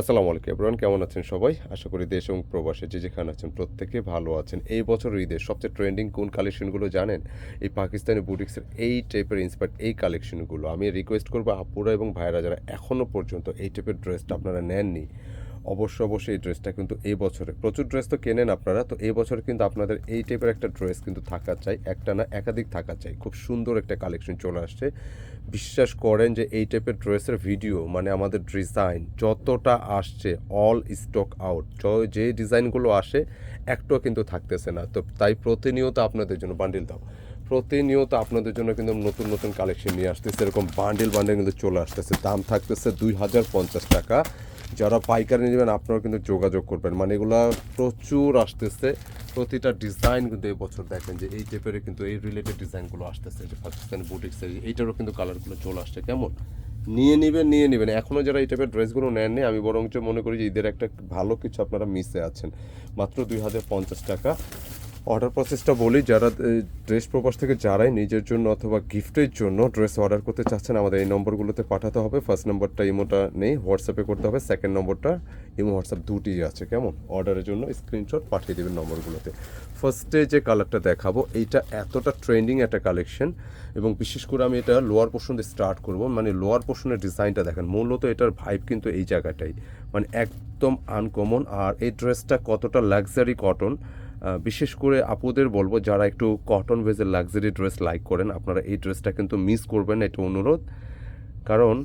আসসালামু আলাইকুম এভরিওয়ান, কেমন আছেন সবাই? আশা করি দেশ এবং প্রবাসে যে যেখানে আছেন প্রত্যেকে ভালো আছেন। এই বছর ঈদের সবচেয়ে ট্রেন্ডিং কোন কালেকশনগুলো জানেন? এই পাকিস্তানি বুটিক্সের এই টাইপের ইন্সপায়ার এই কালেকশনগুলো আমি রিকোয়েস্ট করব আপুরা এবং ভাইরা যারা এখনও পর্যন্ত এই টাইপের ড্রেসটা আপনারা নেননি অবশ্যই অবশ্যই এই ড্রেসটা কিন্তু এই বছরে। প্রচুর ড্রেস তো কেনেন আপনারা, তো এই বছর কিন্তু আপনাদের এই টাইপের একটা ড্রেস কিন্তু থাকা চাই, একটা না একাধিক থাকা চাই। খুব সুন্দর একটা কালেকশন চলে আসছে। বিশ্বাস করেন যে এই টাইপের ড্রেসের ভিডিও মানে আমাদের ডিজাইন যতটা আসছে অল স্টক আউট যে ডিজাইনগুলো আসে, একটাও কিন্তু থাকতেছে না। তো তাই প্রতিনিয়ত আপনাদের জন্য বান্ডিল দাও। প্রতিনিয়ত আপনাদের জন্য কিন্তু নতুন নতুন কালেকশন নিয়ে আসতেছে। এরকম বান্ডিল বান্ডিল কিন্তু চলে আসতেছে। দাম থাকতেছে দুই হাজার পঞ্চাশ টাকা। যারা পাইকারি নেবেন, আপনারাও কিন্তু যোগাযোগ করবেন। মানে এগুলা প্রচুর আসতেছে। প্রতিটা ডিজাইন কিন্তু এই বছর দেখেন যে এই টাইপের কিন্তু এই রিলেটেড ডিজাইনগুলো আসতেছে। যে পাকিস্তানি বুটিক্সের এইটারও কিন্তু কালারগুলো চলে আসছে। কেমন? নিয়ে নেবেন নিয়ে নেবেন। এখনও যারা এই টাইপের ড্রেসগুলো নেননি, আমি বরঞ্চ মনে করি যে ঈদের একটা ভালো কিছু আপনারা মিসে আছেন। মাত্র দুই হাজার পঞ্চাশ টাকা। অর্ডার প্রসেসটা বলি, যারা ড্রেস প্রবাস থেকে যারাই নিজের জন্য অথবা গিফটের জন্য ড্রেস অর্ডার করতে চাচ্ছেন, আমাদের এই নম্বরগুলোতে পাঠাতে হবে। ফার্স্ট নম্বরটা ইমোটা নেই হোয়াটসঅ্যাপে করতে হবে। সেকেন্ড নম্বরটা ইমো হোয়াটসঅ্যাপ দুটি আছে, কেমন? অর্ডারের জন্য স্ক্রিনশট পাঠিয়ে দেবেন নম্বরগুলোতে। ফার্স্টে যে কালারটা দেখাবো, এইটা এতটা ট্রেন্ডিং একটা কালেকশন এবং বিশেষ করে আমি এটা লোয়ার পোর্শন দিয়ে স্টার্ট করব। মানে লোয়ার পোর্শনের ডিজাইনটা দেখেন, মূলত এটার ভাইব কিন্তু এই জায়গাটাই। মানে একদম আনকমন আর এই ড্রেসটা কতটা লাক্সারি কটন বিশেষ করে আপুদের বলব, যারা একটু কটন ভেজের লাক্সারি ড্রেস লাইক করেন, আপনারা এই ড্রেসটা কিন্তু মিস করবেন, এটা অনুরোধ। কারণ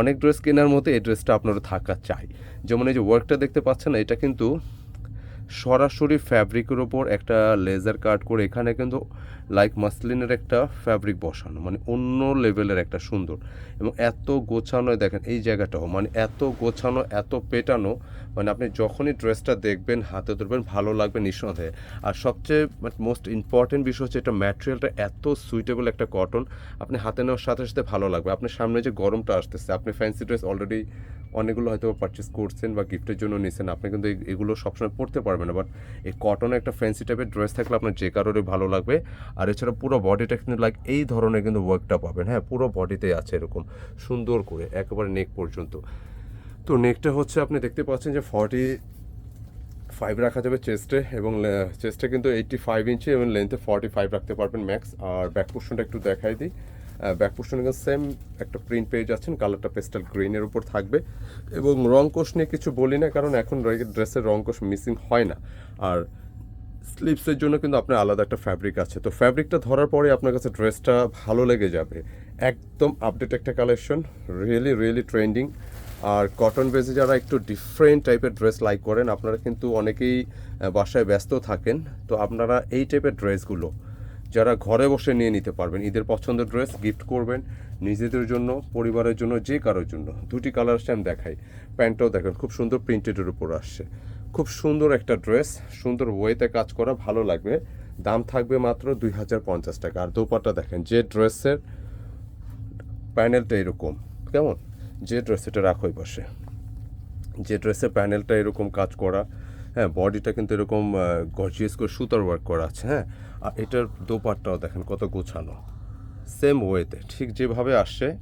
অনেক ড্রেস কেনার মতো এই ড্রেসটা আপনারা থাকা চাই। যেমন এই যে ওয়ার্কটা দেখতে পাচ্ছেন, এটা কিন্তু সরাসরি ফ্যাব্রিকের ওপর একটা লেজার কাট করে এখানে কিন্তু লাইক মাসলিনের একটা ফ্যাব্রিক বসানো মানে অন্য লেভেলের একটা সুন্দর। এবং এত গোছানো, দেখেন এই জায়গাটাও মানে এত গোছানো, এত পেটানো মানে আপনি যখনই ড্রেসটা দেখবেন, হাতে ধরবেন, ভালো লাগবে নিঃসন্দেহে। আর সবচেয়ে মোস্ট ইম্পর্টেন্ট বিষয় হচ্ছে এটা ম্যাটেরিয়ালটা এত সুইটেবল একটা কটন আপনি হাতে নেওয়ার সাথে সাথে ভালো লাগবে। আপনার সামনে যে গরমটা আসতেছে, আপনি ফ্যান্সি ড্রেস অলরেডি অনেকগুলো হয়তো পারচেস করছেন বা গিফটের জন্য নিছেন, আপনি কিন্তু এগুলো সবসময় পরতে পারবেন না। বাট এই কটনের একটা ফ্যান্সি টাইপের ড্রেস থাকলে আপনার যে কারোরই ভালো লাগবে। আর এছাড়া পুরো বডিটা কিন্তু লাইক এই ধরনের কিন্তু ওয়ার্কটা পাবেন। হ্যাঁ পুরো বডিতে আছে এরকম। সুন্দর করে, একেবারে নেক পর্যন্ত। তো নেকটা হচ্ছে আপনি দেখতে পাচ্ছেন যে ফর্টি ফাইভ রাখা যাবে চেস্টে এবং চেস্টে কিন্তু এইটটি ফাইভ ইঞ্চি এবং লেন্থে ফর্টি ফাইভ রাখতে পারবেন ম্যাক্স আর ব্যাক পোর্শনটা একটু দেখাই দিই। ব্যাক পোর্শনে সেম একটা প্রিন্ট পেয়ে যাচ্ছেন কালারটা পেস্টাল গ্রিনের উপর থাকবে। এবং রং কোষ নিয়ে কিছু বলি না, কারণ এখন ড্রেসের রং কোষ মিসিং হয় না। আর স্লিপসের জন্য কিন্তু আপনার আলাদা একটা ফ্যাব্রিক আছে। তো ফ্যাব্রিকটা ধরার পরে আপনার কাছে ড্রেসটা ভালো লেগে যাবে। একদম আপডেট একটা কালেকশন রিয়েলি রিয়েলি ট্রেন্ডিং আর কটন বেজে যারা একটু ডিফারেন্ট টাইপের ড্রেস লাইক করেন, আপনারা কিন্তু অনেকেই বাসায় ব্যস্ত থাকেন। তো আপনারা এই টাইপের ড্রেসগুলো যারা ঘরে বসে নিয়ে নিতে পারবেন, ঈদের পছন্দের ড্রেস গিফট করবেন নিজেদের জন্য, পরিবারের জন্য, যে কারোর জন্য। দুটি কালার আসছে আমি দেখাই। প্যান্টটাও দেখেন, খুব সুন্দর প্রিন্টেডের উপর আসছে। খুব সুন্দর একটা ড্রেস সুন্দর ওয়েতে কাজ করা, ভালো লাগবে। দাম থাকবে মাত্র দুই হাজার পঞ্চাশ টাকা। আর দোপাট্টা দেখেন, যে ড্রেসের প্যানেলটা এরকম। কেমন? যে ড্রেস এটা রাখো এই পাশে যে ড্রেসের প্যানেলটা এরকম কাজ করা হ্যাঁ বডিটা কিন্তু এরকম গর্জিয়াস করে সুতার ওয়ার্ক করা আছে হ্যাঁ। আর এটার দোপাট্টাও দেখেন কত গোছানো। সেম ওয়েতে ঠিক যেভাবে আসছে,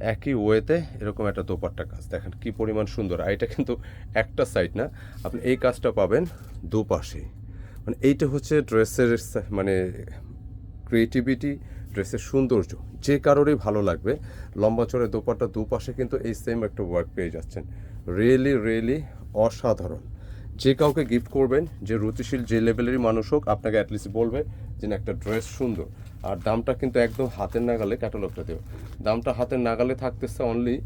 একই ওয়েতে এরকম একটা দোপাট্টা কাজ। দেখেন কি পরিমাণ সুন্দর। আর এটা কিন্তু একটা সাইড না। আপনি এই কাজটা পাবেন দুপাশে। মানে এইটা হচ্ছে ড্রেসের মানে ক্রিয়েটিভিটি ড্রেসের সৌন্দর্য। যে কারোরই ভালো লাগবে, লম্বা চড়ে দোপাট্টা দুপাশে কিন্তু এই সেম একটা ওয়ার্ক পেয়ে যাচ্ছেন। রিয়েলি রিয়েলি অসাধারণ। যে কাউকে গিফট করবেন, যে রুচিশীল, যে লেভেলেরই মানুষ হোক, আপনাকে অ্যাটলিস্ট বলবে যে না, একটা ড্রেস সুন্দর। আর দামটা কিন্তু একদম হাতের নাগালে ক্যাটালগটা দেবে। দামটা হাতের নাগালে থাকতেছে অনলি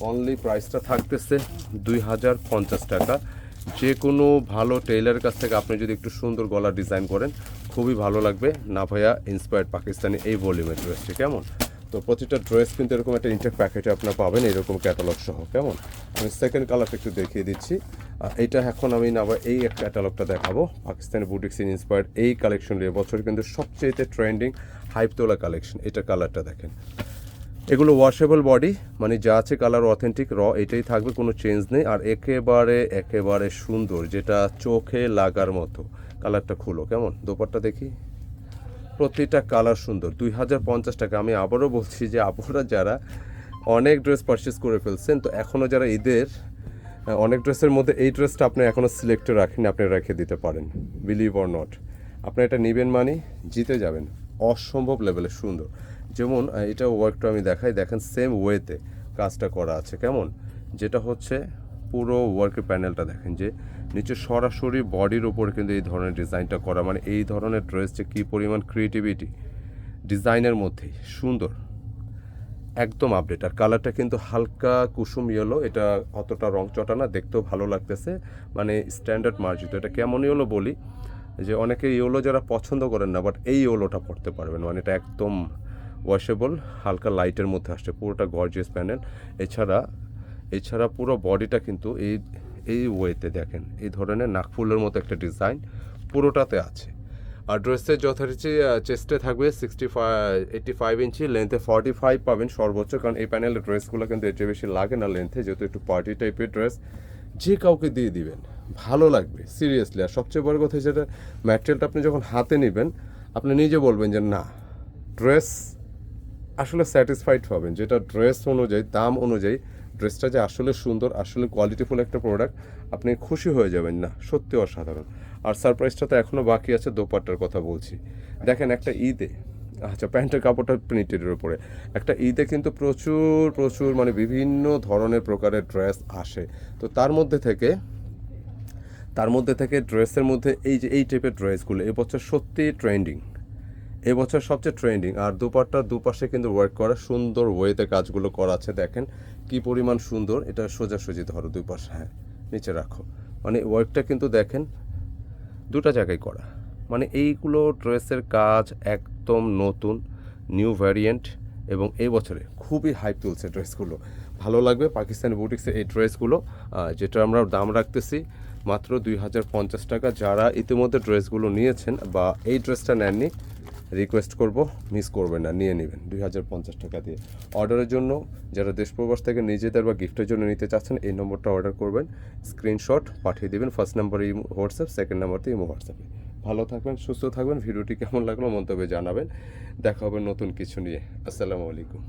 অনলি প্রাইসটা থাকতেছে দুই হাজার পঞ্চাশ টাকা। যে কোনো ভালো টেইলারের কাছ থেকে আপনি যদি একটু সুন্দর গলা ডিজাইন করেন, খুবই ভালো লাগবে। না ভাইয়া ইন্সপায়ার্ড পাকিস্তানি এই ভলিউমের ড্রেসটি কেমন? তো প্রতিটা ড্রেস কিন্তু এরকম একটা ইন্টেক প্যাকেটে আপনার পাবেন, এরকম ক্যাটালগ সহ, কেমন? আমি সেকেন্ড কালারটা একটু দেখিয়ে দিচ্ছি। এইটা এখন আমি আবার এই ক্যাটালগটা দেখাবো। পাকিস্তানি বুটিক্স ইন ইন্সপায়ার্ড এই কালেকশন এবছর কিন্তু সবচেয়ে ট্রেন্ডিং হাইপ তোলা কালেকশন এটা কালারটা দেখেন। এগুলো ওয়াশেবল বডি মানে যা আছে কালার অথেন্টিক র এটাই থাকবে, কোনো চেঞ্জ নেই। আর একেবারে একেবারে সুন্দর, যেটা চোখে লাগার মতো। কালারটা খুলো, কেমন? দোপারটা দেখি। প্রতিটা কালার সুন্দর। দুই হাজার পঞ্চাশ টাকা। আমি আবারও বলছি যে, আপনারা যারা অনেক ড্রেস পারচেস করে ফেলছেন, তো এখনও যারা ঈদের অনেক ড্রেসের মধ্যে এই ড্রেসটা আপনি এখনও সিলেক্টে রাখেন আপনি রেখে দিতে পারেন বিলিভ অর নট আপনি এটা নেবেন মানে জিতে যাবেন, অসম্ভব লেভেলে সুন্দর। যেমন এটা ওয়ার্কটা আমি দেখাই, দেখেন সেম ওয়েতে কাজটা করা আছে, কেমন? যেটা হচ্ছে পুরো ওয়ার্কের প্যানেলটা দেখেন যে, নিচে সরাসরি বডির ওপর কিন্তু এই ধরনের ডিজাইনটা করা মানে এই ধরনের ড্রেস যে কী পরিমাণ ক্রিয়েটিভিটি ডিজাইনের মধ্যেই, সুন্দর। একদম আপডেট আর কালারটা কিন্তু হালকা কুসুম ইয়েলো এটা অতটা রং চটা না, দেখতেও ভালো লাগতেছে। মানে স্ট্যান্ডার্ড মার্জিত এটা কেমন ইয়েলো বলি? যে অনেকে ইয়েলো যারা পছন্দ করেন না বাট এই ইয়েলোটা পড়তে পারবেন। মানে এটা একদম ওয়াশেবল হালকা লাইটের মধ্যে আসছে, পুরোটা গর্জিয়াস প্যানেল এছাড়া এছাড়া পুরো বডিটা কিন্তু এই এই ওয়েতে দেখেন, এই ধরনের নাকফুলের মতো একটা ডিজাইন পুরোটাতে আছে। আর ড্রেসের যথারীতি চেস্টে থাকবে sixty five eighty five inch লেন্থে forty five পাবেন সর্বোচ্চ, কারণ এই প্যানেলের ড্রেসগুলো কিন্তু এর চেয়ে বেশি লাগে না লেন্থে যেহেতু একটু পার্টি টাইপের ড্রেস যে কাউকে দিয়ে দিবেন, ভালো লাগবে সিরিয়াসলি আর সবচেয়ে বড় কথা যেটা ম্যাটেরিয়ালটা আপনি যখন হাতে নেবেন, আপনি নিজে বলবেন যে, না ড্রেস আসলে স্যাটিসফাইড হবেন। যেটা ড্রেস অনুযায়ী, দাম অনুযায়ী ড্রেসটা যে আসলে সুন্দর, আসলে কোয়ালিটিফুল একটা প্রোডাক্ট আপনি খুশি হয়ে যাবেন। না, সত্যি অসাধারণ। আর সারপ্রাইজটা তো এখনও বাকি আছে, দোপাট্টার কথা বলছি। দেখেন একটা ঈদে আচ্ছা প্যান্টের কাপড়টা প্রিন্টেডের উপরে। একটা ঈদে কিন্তু প্রচুর প্রচুর মানে বিভিন্ন ধরনের প্রকারের ড্রেস আসে। তো তার মধ্যে থেকে, তার মধ্যে থেকে ড্রেসের মধ্যে এই যে, এই টাইপের ড্রেসগুলো এবছর সত্যি ট্রেন্ডিং এবছর সবচেয়ে ট্রেন্ডিং আর দুপাট্টার দুপাশে কিন্তু ওয়ার্ক করা, সুন্দর ওয়েতে কাজগুলো করা আছে। দেখেন কি পরিমাণ সুন্দর, এটা সোজাসুজি ধরো দুপাশে হ্যাঁ নিচে রাখো। মানে ওয়ার্কটা কিন্তু দেখেন দুটা জায়গায় করা। মানে এইগুলো ড্রেসের কাজ একদম নতুন, নিউ ভ্যারিয়েন্ট এবং এই বছরে খুবই হাইপ তুলছে ড্রেসগুলো। ভালো লাগবে পাকিস্তানি বুটিক্সের এই ড্রেসগুলো যেটা আমরা দাম রাখতেছি মাত্র দুই হাজার পঞ্চাশ টাকা। যারা ইতিমধ্যে ড্রেসগুলো নিয়েছেন বা এই ড্রেসটা নেননি রিকোয়েস্ট করব মিস করবেন না, নিয়ে নেবেন। দুই হাজার পঞ্চাশ টাকা দিয়ে। অর্ডারের জন্য যারা দেশ প্রবাস থেকে নিজেদের বা গিফটের জন্য নিতে চাচ্ছেন, এই নম্বরটা অর্ডার করবেন। স্ক্রিনশট পাঠিয়ে দেবেন। First number imo WhatsApp second নাম্বারতে imo হোয়াটসঅ্যাপে ভালো থাকবেন, সুস্থ থাকবেন। ভিডিওটি কেমন লাগল, মন্তব্যে জানাবেন। দেখা হবে নতুন কিছু নিয়ে। আসসালামু আলাইকুম।